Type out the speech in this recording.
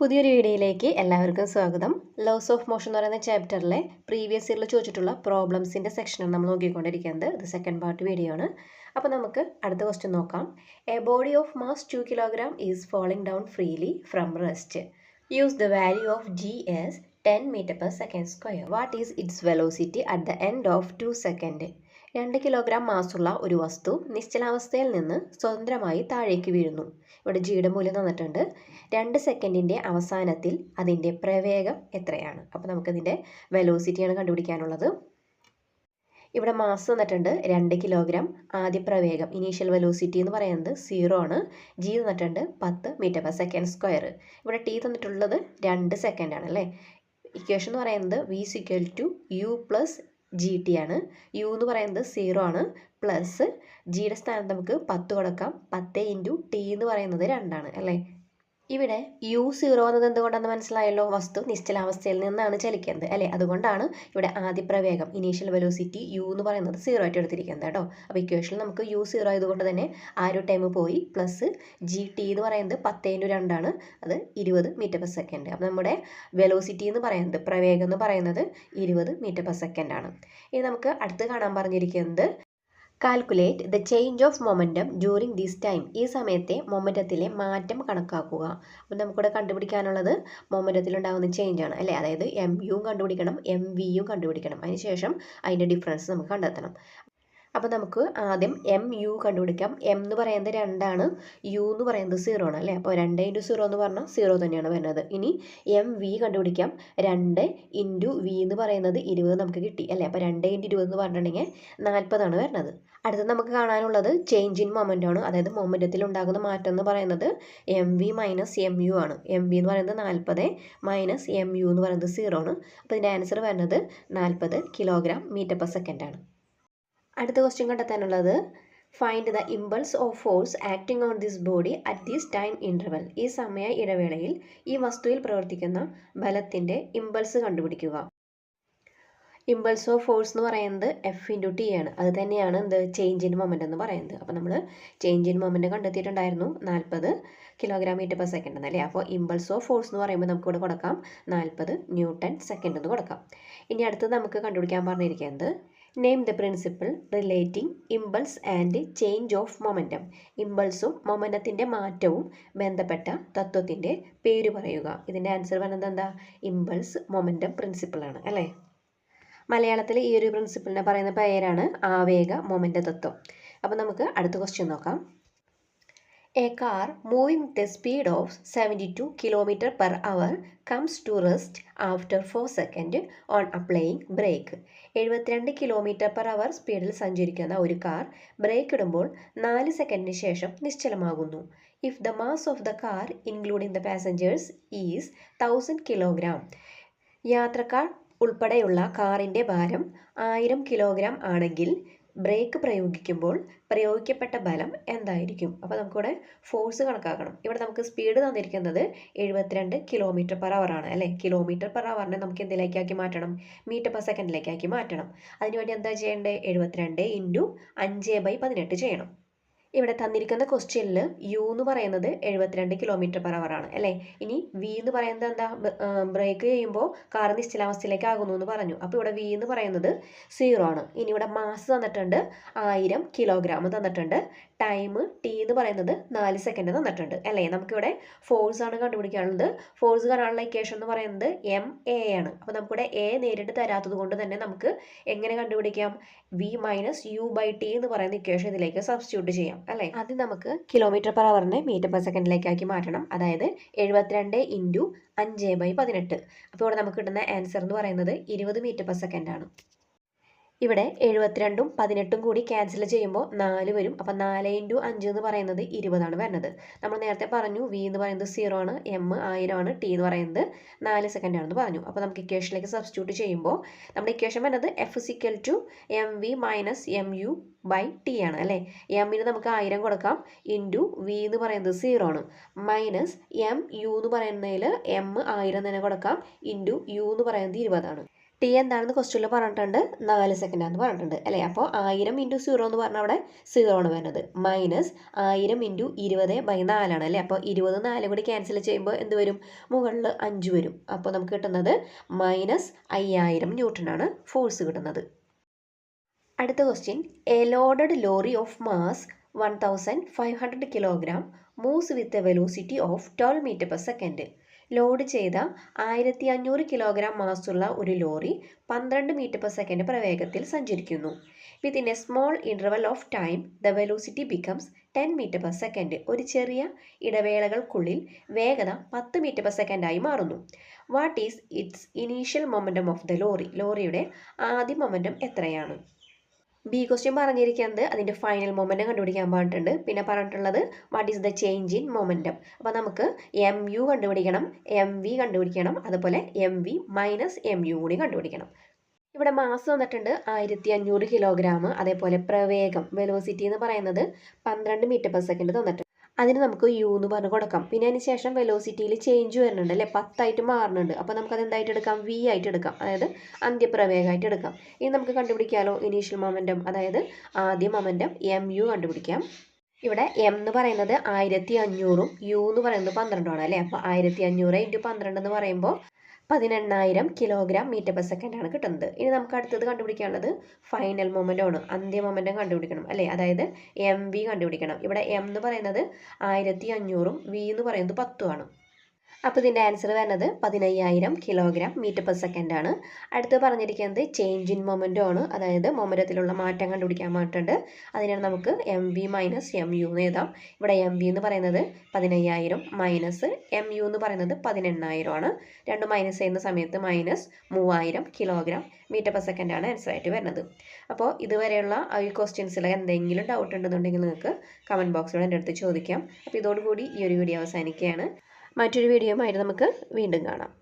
പുതിയൊരു വീഡിയോയിലേക്ക് എല്ലാവർക്കും സ്വാഗതം. ലോസ് ഓഫ് മോഷൻ എന്ന് പറയുന്ന ചാപ്റ്ററിലെ പ്രീവിയസ് ഇയറിൽ ചോദിച്ചിട്ടുള്ള പ്രോബ്ലംസിന്റെ സെക്ഷനാണ് നമ്മൾ നോക്കിക്കൊണ്ടിരിക്കുന്നത്. ഇത് സെക്കൻഡ് പാർട്ട് വീഡിയോ ആണ്. അപ്പോൾ നമുക്ക് അടുത്ത ക്വസ്റ്റ്യൻ നോക്കാം. A body of mass two kilogram is falling down freely from rest use the value of g as ten metre per second square what is its velocity at the end of two second രണ്ട് kilogram മാസുള്ള ഒരു വസ്തു നിശ്ചലാവസ്ഥയിൽ നിന്ന് സ്വതന്ത്രമായി താഴേക്ക് വീഴുന്നു. ഇവിടെ ജിയുടെ മൂല്യം തന്നിട്ടുണ്ട്. രണ്ട് സെക്കൻഡിന്റെ അവസാനത്തിൽ അതിന്റെ പ്രവേഗം എത്രയാണ്? അപ്പോൾ നമുക്കതിന്റെ വെലോസിറ്റിയാണ് കണ്ടുപിടിക്കാനുള്ളത്. ഇവിടെ മാസ് തന്നിട്ടുണ്ട് രണ്ട് കിലോഗ്രാം. ആദ്യ പ്രവേഗം ഇനീഷ്യൽ വെലോസിറ്റി എന്ന് പറയുന്നത് സീറോ ആണ്. ജി തന്നിട്ടുണ്ട് പത്ത് മീറ്റർ പെർ സെക്കൻഡ് സ്ക്വയർ ഇവിടെ ടി തന്നിട്ടുള്ളത് രണ്ട് സെക്കൻഡ് അല്ലേ? ഇക്വേഷൻ എന്ന് പറയുന്നത് v equal to u plus g t ആണ്. യു എന്ന് പറയുന്നത് സീറോ ആണ്. പ്ലസ് ജിയുടെ സ്ഥാനത്ത് നമുക്ക് പത്ത് കൊടുക്കാം. പത്ത് ഇന്റു ടി എന്ന് പറയുന്നത് രണ്ടാണ് അല്ലേ? ഇവിടെ യു സീറോ എന്നത് എന്തുകൊണ്ടെന്ന് മനസ്സിലായല്ലോ? വസ്തു നിശ്ചലാവസ്ഥയിൽ നിന്നാണ് ചലിക്കുന്നത് അല്ലേ? അതുകൊണ്ടാണ് ഇവിടെ ആദ്യ പ്രവേഗം ഇനീഷ്യൽ വെലോസിറ്റി യു എന്ന് പറയുന്നത് സീറോ ആയിട്ട് എടുത്തിരിക്കുന്നത് കേട്ടോ. അപ്പോൾ ഇക്വേഷനിൽ നമുക്ക് യു സീറോ ആയതുകൊണ്ട് തന്നെ ആ ഒരു ടൈം പോയി പ്ലസ് ജി ടി എന്ന് പറയുന്നത് പത്ത് രണ്ടാണ് അത് ഇരുപത് മീറ്റർ പെർ സെക്കൻഡ് അപ്പോൾ നമ്മുടെ വെലോസിറ്റി എന്ന് പറയുന്നത് പ്രവേഗം എന്ന് പറയുന്നത് ഇരുപത് മീറ്റർ പെർ സെക്കൻഡ് ആണ്. ഇനി നമുക്ക് അടുത്ത് കാണാൻ പറഞ്ഞിരിക്കുന്നത് calculate the change of momentum during this time ഈ സമയത്തെ മൊമെന്റത്തിലെ മാറ്റം കണക്കാക്കുക. അപ്പം നമുക്കിവിടെ കണ്ടുപിടിക്കാനുള്ളത് മൊമെന്റത്തിലുണ്ടാകുന്ന ചേഞ്ച് ആണ്. അല്ലേ? അതായത് എം യുവും കണ്ടുപിടിക്കണം എം വിയും കണ്ടുപിടിക്കണം. അതിനുശേഷം അതിന്റെ ഡിഫറൻസ് നമുക്ക് കണ്ടെത്തണം. അപ്പോൾ നമുക്ക് ആദ്യം എം യു കണ്ടുപിടിക്കാം. എം എന്ന് പറയുന്നത് രണ്ടാണ്. യു എന്ന് പറയുന്നത് സീറോ ആണ് അല്ലേ? അപ്പോൾ രണ്ട് ഇന്റു സീറോ എന്ന് പറഞ്ഞാൽ സീറോ തന്നെയാണ് വരുന്നത്. ഇനി എം വി കണ്ടുപിടിക്കാം. രണ്ട് ഇന്റു വി എന്ന് പറയുന്നത് ഇരുപത് നമുക്ക് കിട്ടി അല്ലേ? അപ്പോൾ രണ്ട് ഇന്റു ഇരുപത് എന്ന് പറഞ്ഞിട്ടുണ്ടെങ്കിൽ നാൽപ്പതാണ് വരുന്നത്. അടുത്തത് നമുക്ക് കാണാനുള്ളത് ചേഞ്ച് ഇൻ മൊമെന്റ് ആണ്. അതായത് മൊമെന്റത്തിൽ ഉണ്ടാകുന്ന മാറ്റം എന്ന് പറയുന്നത് m v minus m u ആണ്. എം വി എന്ന് പറയുന്നത് നാൽപ്പത് മൈനസ് എം യു എന്ന് പറയുന്നത് സീറോ ആണ്. അപ്പോൾ ഇതിന്റെ ആൻസർ വരുന്നത് നാൽപ്പത് കിലോഗ്രാം മീറ്റർ പെർ സെക്കൻഡ് ആണ്. അടുത്ത question കണ്ടെത്താനുള്ളത്. Find the impulse of force acting on this body at this time interval ഈ സമയ ഇടവേളയിൽ ഈ വസ്തുവിൽ പ്രവർത്തിക്കുന്ന ബലത്തിന്റെ ഇമ്പൾസ് കണ്ടുപിടിക്കുക. ഇമ്പൾസ് ഓഫ് ഫോഴ്സ് എന്ന് പറയുന്നത് എഫ് ഇന്റു ടി ആണ്. അത് തന്നെയാണ് എന്ത്? ചേഞ്ച് ഇൻ മൊമെന്റ് എന്ന് പറയുന്നത്. അപ്പോൾ നമ്മൾ ചേഞ്ച് ഇൻ മൊമെന്റ് കണ്ടെത്തിയിട്ടുണ്ടായിരുന്നു. നാൽപ്പത് കിലോഗ്രാം മീറ്റർ പെർ സെക്കൻഡ് എന്നല്ലേ അപ്പോൾ ഇമ്പൾസ് ഓഫ് ഫോഴ്സ് എന്ന് പറയുമ്പോൾ നമുക്ക് ഇവിടെ കൊടുക്കാം. നാൽപ്പത് ന്യൂട്ടൺ സെക്കൻഡ് എന്ന് കൊടുക്കാം. ഇനി അടുത്തത് നമുക്ക് കണ്ടുപിടിക്കാൻ പറഞ്ഞിരിക്കുന്നത് name the principle relating impulse and change of momentum ഇമ്പൾസും മൊമെന്റത്തിന്റെ മാറ്റവും ബന്ധപ്പെട്ട തത്വത്തിന്റെ പേര് പറയുക. ഇതിന്റെ ആൻസർ പറയുന്നത് എന്താ? ഇമ്പൾസ് മൊമെന്റം പ്രിൻസിപ്പിളാണ് അല്ലേ? മലയാളത്തിൽ ഈ ഒരു പ്രിൻസിപ്പിളിനെ പറയുന്ന പേരാണ് ആവേഗ മൊമെന്റ തത്വം. അപ്പോൾ നമുക്ക് അടുത്ത ക്വസ്റ്റ്യൻ നോക്കാം. A car moving the speed of seventy two kilometre per comes comes to rest after seconds second on applying brake എഴുപത്തിരണ്ട് കിലോമീറ്റർ പെർ അവർ സ്പീഡിൽ സഞ്ചരിക്കുന്ന ഒരു കാർ ബ്രേക്ക് ഇടുമ്പോൾ നാല് സെക്കൻഡിന് ശേഷം നിശ്ചലമാകുന്നു. If the mass of the car including the passengers is thousand kilogram യാത്രക്കാർ ഉൾപ്പെടെയുള്ള കാറിന്റെ ഭാരം ആയിരം കിലോഗ്രാം ആണെങ്കിൽ ബ്രേക്ക് പ്രയോഗിക്കുമ്പോൾ പ്രയോഗിക്കപ്പെട്ട ബലം എന്തായിരിക്കും? അപ്പോൾ നമുക്കിവിടെ ഫോഴ്സ് കണക്കാക്കണം. ഇവിടെ നമുക്ക് സ്പീഡ് തന്നിരിക്കുന്നത് എഴുപത്തിരണ്ട് കിലോമീറ്റർ പെർ അവർ ആണ് അല്ലേ? കിലോമീറ്റർ പെർ അവറിനെ നമുക്ക് എന്തിലേക്കാക്കി മാറ്റണം? മീറ്റർ പെർ സെക്കൻഡിലേക്കാക്കി മാറ്റണം. അതിനുവേണ്ടി എന്താ ചെയ്യേണ്ടത് എഴുപത്തിരണ്ട് ഇന്റു അഞ്ച് ബൈ പതിനെട്ട് ചെയ്യണം. ഇവിടെ തന്നിരിക്കുന്ന ക്വസ്റ്റ്യനിൽ യു എന്ന് പറയുന്നത് എഴുപത്തിരണ്ട് കിലോമീറ്റർ പെർ അവർ ആണ് അല്ലേ? ഇനി വി എന്ന് പറയുന്നത് എന്താ? ബ്രേക്ക് ചെയ്യുമ്പോൾ കാർ നിശ്ചലാവസ്ഥയിലേക്ക് ആകുന്നു എന്ന് പറഞ്ഞു. അപ്പോൾ ഇവിടെ വി എന്ന് പറയുന്നത് സീറോ ആണ്. ഇനി ഇവിടെ മാസ് തന്നിട്ടുണ്ട് ആയിരം കിലോഗ്രാം തന്നിട്ടുണ്ട്. ടൈം ടി എന്ന് പറയുന്നത് നാല് സെക്കൻഡ് തന്നിട്ടുണ്ട് അല്ലേ? നമുക്കിവിടെ ഫോഴ്സ് ആണ് കണ്ടുപിടിക്കാനുള്ളത്. ഫോഴ്സ് കാണാനുള്ള ഇക്വേഷൻ എന്ന് പറയുന്നത് എം എ ആണ്. അപ്പോൾ നമുക്കിവിടെ എ നേരിട്ട് തരാത്തത് കൊണ്ട് തന്നെ നമുക്ക് എങ്ങനെ കണ്ടുപിടിക്കാം? V minus u by t എന്ന് പറയുന്ന ഇക്വേഷൻ ഇതിലേക്ക് സബ്സ്റ്റിറ്റ്യൂട്ട് ചെയ്യാം. അല്ലേ? ആദ്യം നമുക്ക് കിലോമീറ്റർ പെർ അവറിനെ മീറ്റർ പെർ സെക്കൻഡിലേക്കാക്കി മാറ്റണം. അതായത് എഴുപത്തിരണ്ട് ഇന്റു അഞ്ച് ബൈ പതിനെട്ട്. അപ്പോൾ ഇവിടെ നമുക്ക് കിട്ടുന്ന ആൻസർ എന്ന് പറയുന്നത് ഇരുപത് മീറ്റർ പെർ സെക്കൻഡാണ് ഇവിടെ എഴുപത്തിരണ്ടും പതിനെട്ടും കൂടി ക്യാൻസൽ ചെയ്യുമ്പോൾ നാല് വരും. അപ്പം നാല് ഇന്റു അഞ്ച് എന്ന് പറയുന്നത് ഇരുപതാണ് വരുന്നത്. നമ്മൾ നേരത്തെ പറഞ്ഞു വി എന്ന് പറയുന്നത് സീറോ ആണ് എം ആയിരം ആണ് ടി എന്ന് പറയുന്നത് നാല് സെക്കൻഡ് ആണെന്ന് പറഞ്ഞു. അപ്പോൾ നമുക്ക് ഇക്വേഷനിലേക്ക് സബ്സ്റ്റിറ്റ്യൂട്ട് ചെയ്യുമ്പോൾ നമ്മുടെ ഇക്വേഷൻ വരുന്നത് F equal to m v minus m u by t ആണ് അല്ലേ? എമ്മിന് നമുക്ക് ആയിരം കൊടുക്കാം. ഇന്റു വി എന്ന് പറയുന്നത് സീറോ ആണ്. മൈനസ് എം യു എന്ന് പറയുന്നതിൽ എം ആയിരം തന്നെ കൊടുക്കാം. ഇന്റു യു എന്ന് പറയുന്നത് ഇരുപതാണ്. ടി എന്താണെന്ന് ക്വസ്റ്റ്യനിൽ പറഞ്ഞിട്ടുണ്ട്. നാല് സെക്കൻഡാന്ന് പറഞ്ഞിട്ടുണ്ട്. അല്ലേ? അപ്പോൾ ആയിരം ഇന്റു സീറോ എന്ന് പറഞ്ഞാൽ അവിടെ സീറോ ആണ് വരുന്നത്. മൈനസ് ആയിരം ഇന്റു ഇരുപത് ബൈ നാലാണ് അല്ലേ? അപ്പോൾ ഇരുപത് നാല് കൂടി ക്യാൻസൽ ചെയ്യുമ്പോൾ എന്ത് വരും? മുകളിൽ അഞ്ച് വരും. അപ്പോൾ നമുക്ക് കിട്ടുന്നത് മൈനസ് അയ്യായിരം ന്യൂട്ടനാണ് ഫോഴ്സ് കിട്ടുന്നത്. അടുത്ത question a loaded lorry of mass one thousand five hundred kilogram moves with a velocity of twelve metre per second load ചെയ്ത ആയിരത്തി അഞ്ഞൂറ് കിലോഗ്രാം മാസുള്ള ഒരു ലോറി പന്ത്രണ്ട് മീറ്റർ പെർ സെക്കൻഡ് പ്രവേഗത്തിൽ സഞ്ചരിക്കുന്നു. Within a small interval of time the velocity becomes ten metre per second ഒരു ചെറിയ ഇടവേളകൾക്കുള്ളിൽ വേഗത പത്ത് മീറ്റർ പെർ സെക്കൻഡായി മാറുന്നു. What is its initial momentum of the lorry? ലോറിയുടെ ആദ്യ മൊമെന്റം എത്രയാണ്? ബി ക്വസ്റ്റ്യൻ പറഞ്ഞിരിക്കുന്നത് അതിന്റെ ഫൈനൽ മൊമെന്റം കണ്ടുപിടിക്കാൻ പറഞ്ഞിട്ടുണ്ട് പിന്നെ പറഞ്ഞിട്ടുള്ളത് what is the change in momentum അപ്പോൾ നമുക്ക് എം യു കണ്ടുപിടിക്കണം എം വി കണ്ടുപിടിക്കണം അതുപോലെ m v minus m u കൂടി കണ്ടുപിടിക്കണം. ഇവിടെ മാസ് വന്നിട്ടുണ്ട് ആയിരത്തി അഞ്ഞൂറ് കിലോഗ്രാം അതേപോലെ പ്രവേഗം വെലോസിറ്റി എന്ന് പറയുന്നത് പന്ത്രണ്ട് മീറ്റർ പെർ സെക്കൻഡ് തന്നിട്ടുണ്ട്. അതിന് നമുക്ക് യു എന്ന് പറഞ്ഞ് കൊടുക്കാം. പിന്നെ അതിന് ശേഷം വെലോസിറ്റിയിൽ ചേഞ്ച് വരുന്നുണ്ട് അല്ലേ? പത്തായിട്ട് മാറുന്നുണ്ട്. അപ്പോൾ നമുക്ക് അത് എന്തായിട്ട് എടുക്കാം? വി ആയിട്ട് എടുക്കാം. അതായത് അന്ത്യപ്രവേഗമായിട്ട് എടുക്കാം. ഇനി നമുക്ക് കണ്ടുപിടിക്കാമല്ലോ ഇനീഷ്യൽ മൊമെന്റം അതായത് ആദ്യ മൊമെന്റം എം യു കണ്ടുപിടിക്കാം. ഇവിടെ എം എന്ന് പറയുന്നത് ആയിരത്തി അഞ്ഞൂറും യു എന്ന് പറയുന്നത് പന്ത്രണ്ടുമാണ് അല്ലേ? അപ്പോൾ ആയിരത്തി അഞ്ഞൂറ് ഇന്റു പന്ത്രണ്ട് എന്ന് പറയുമ്പോൾ പതിനെണ്ണായിരം കിലോഗ്രാം മീറ്റർ പെർ സെക്കൻഡ് ആണ് കിട്ടുന്നത്. ഇനി നമുക്ക് അടുത്തത് കണ്ടുപിടിക്കാനുള്ളത് ഫൈനൽ മൊമെന്റ് ആണ്. അന്ത്യ മൊമെന്റും കണ്ടുപിടിക്കണം അല്ലേ? അതായത് എം വി കണ്ടുപിടിക്കണം. ഇവിടെ എം എന്ന് പറയുന്നത് ആയിരത്തി അഞ്ഞൂറും വി എന്ന് പറയുന്നത് പത്തുമാണ് അപ്പോൾ ഇതിന്റെ ആൻസർ വരുന്നത് പതിനയ്യായിരം കിലോഗ്രാം മീറ്റർ പെർ സെക്കൻഡ് ആണ്. അടുത്ത് പറഞ്ഞിരിക്കുന്നത് ചേഞ്ച് ഇൻ മൊമെന്റം ആണ്. അതായത് മൊമെന്റത്തിലുള്ള മാറ്റം കണ്ടുപിടിക്കാൻ മാറ്റുണ്ട് അതിനാണ് നമുക്ക് m v minus m u എന്ന് എഴുതാം. ഇവിടെ എം വി എന്ന് പറയുന്നത് പതിനയ്യായിരം മൈനസ് എം യു എന്ന് പറയുന്നത് പതിനെണ്ണായിരം ആണ്. രണ്ട് മൈനസ് ചെയ്യുന്ന സമയത്ത് മൈനസ് മൂവായിരം കിലോഗ്രാം മീറ്റർ പെർ സെക്കൻഡ് ആണ് ആൻസർ ആയിട്ട് വരുന്നത്. അപ്പോൾ ഇതുവരെയുള്ള ഈ ക്വസ്റ്റ്യൻസിൽ എന്തെങ്കിലും ഡൗട്ട് ഉണ്ടെന്നുണ്ടെങ്കിൽ നിങ്ങൾക്ക് കമന്റ് ബോക്സിലൂടെ എന്റെ അടുത്ത് ചോദിക്കാം. അപ്പോൾ ഇതോടുകൂടി ഈ ഒരു വീഡിയോ അവസാനിക്കുകയാണ്. മറ്റൊരു വീഡിയോയുമായിട്ട് നമുക്ക് വീണ്ടും കാണാം.